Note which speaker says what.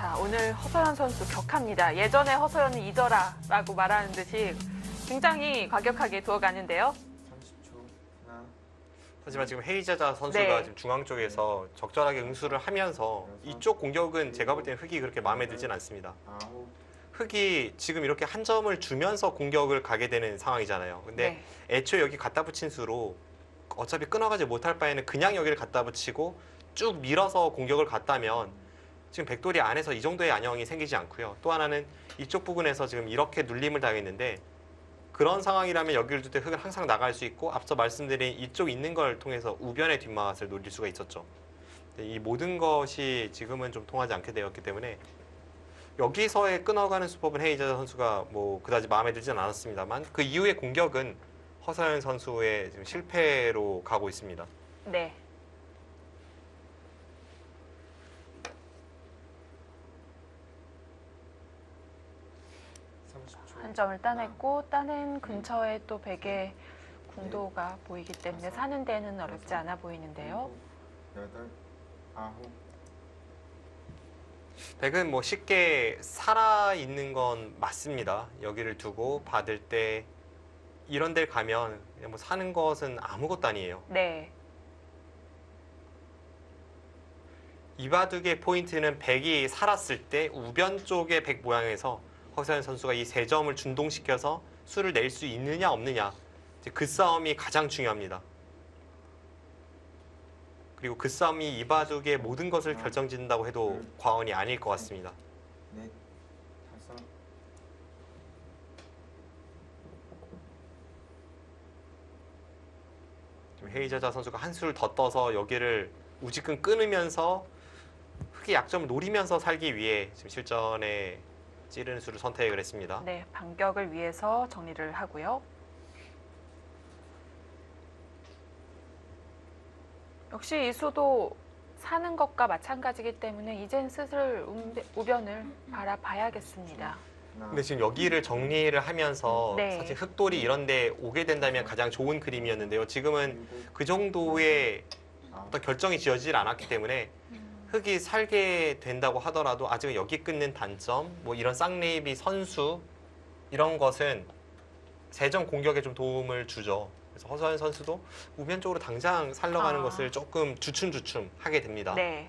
Speaker 1: 허서연 선수 격합니다. 예전에 허서연은 잊어라 라고 말하는 듯이 굉장히 과격하게 두어가는데요.
Speaker 2: 30초. 하나.
Speaker 3: 하지만 지금 헤이자자 선수가
Speaker 1: 네.
Speaker 3: 지금 중앙 쪽에서 적절하게 응수를 하면서 이쪽 공격은 제가 볼 때는 흑이 그렇게 마음에 들진 않습니다.
Speaker 2: 아홉.
Speaker 3: 흑이 지금 이렇게 한 점을 주면서 공격을 가게 되는 상황이잖아요. 근데
Speaker 1: 네.
Speaker 3: 애초에 여기 갖다 붙인 수로 어차피 끊어가지 못할 바에는 그냥 여기를 갖다 붙이고 쭉 밀어서 공격을 갔다면 지금 백돌이 안에서 이 정도의 안녕이 생기지 않고요. 또 하나는 이쪽 부분에서 지금 이렇게 눌림을 당했는데 그런 상황이라면 여기를 둘때 흑은 항상 나갈 수 있고 앞서 말씀드린 이쪽 있는 걸 통해서 우변의 뒷맛을 노릴 수가 있었죠. 이 모든 것이 지금은 좀 통하지 않게 되었기 때문에 여기서의 끊어가는 수법은 헤이자 선수가 뭐 그다지 마음에 들진 않았습니다만 그 이후의 공격은 허서연 선수의 실패로 가고 있습니다.
Speaker 1: 네. 한 점을 따냈고 따낸 근처에 또 백의 궁도가 보이기 때문에 사는 데는 어렵지 않아 보이는데요.
Speaker 3: 백은 뭐 쉽게 살아 있는 건 맞습니다. 여기를 두고 받을 때 이런 데를 가면 뭐 사는 것은 아무것도 아니에요.
Speaker 1: 네.
Speaker 3: 이바둑의 포인트는 백이 살았을 때 우변 쪽의 백 모양에서 허서연 선수가 이 세 점을 준동시켜서 수를 낼 수 있느냐 없느냐 그 싸움이 가장 중요합니다. 그리고 그 싸움이 이바둑의 모든 것을 결정짓는다고 해도 과언이 아닐 것 같습니다. 지금 헤이자자 선수가 한 수를 더 떠서 여기를 우지끈 끊으면서 흑의 약점을 노리면서 살기 위해 지금 실전에 찌르는 수를 선택을 했습니다.
Speaker 1: 네, 반격을 위해서 정리를 하고요. 역시 이 수도 사는 것과 마찬가지기 때문에 이젠 슬슬 웅- 우변을 바라봐야겠습니다.
Speaker 2: 하나.
Speaker 3: 근데 지금 여기를 정리를 하면서
Speaker 1: 네.
Speaker 3: 사실 흑돌이 이런 데 오게 된다면 가장 좋은 그림이었는데요. 지금은 그 정도의
Speaker 2: 아홉.
Speaker 3: 어떤 결정이 지어지질 않았기 때문에 흑이 살게 된다고 하더라도 아직은 여기 끊는 단점, 뭐 이런 쌍레이비 선수 이런 것은 세정 공격에 좀 도움을 주죠. 그래서 허서연 선수도 우변 쪽으로 당장 살러 가는
Speaker 1: 아.
Speaker 3: 것을 조금 주춤주춤 하게 됩니다.
Speaker 1: 네.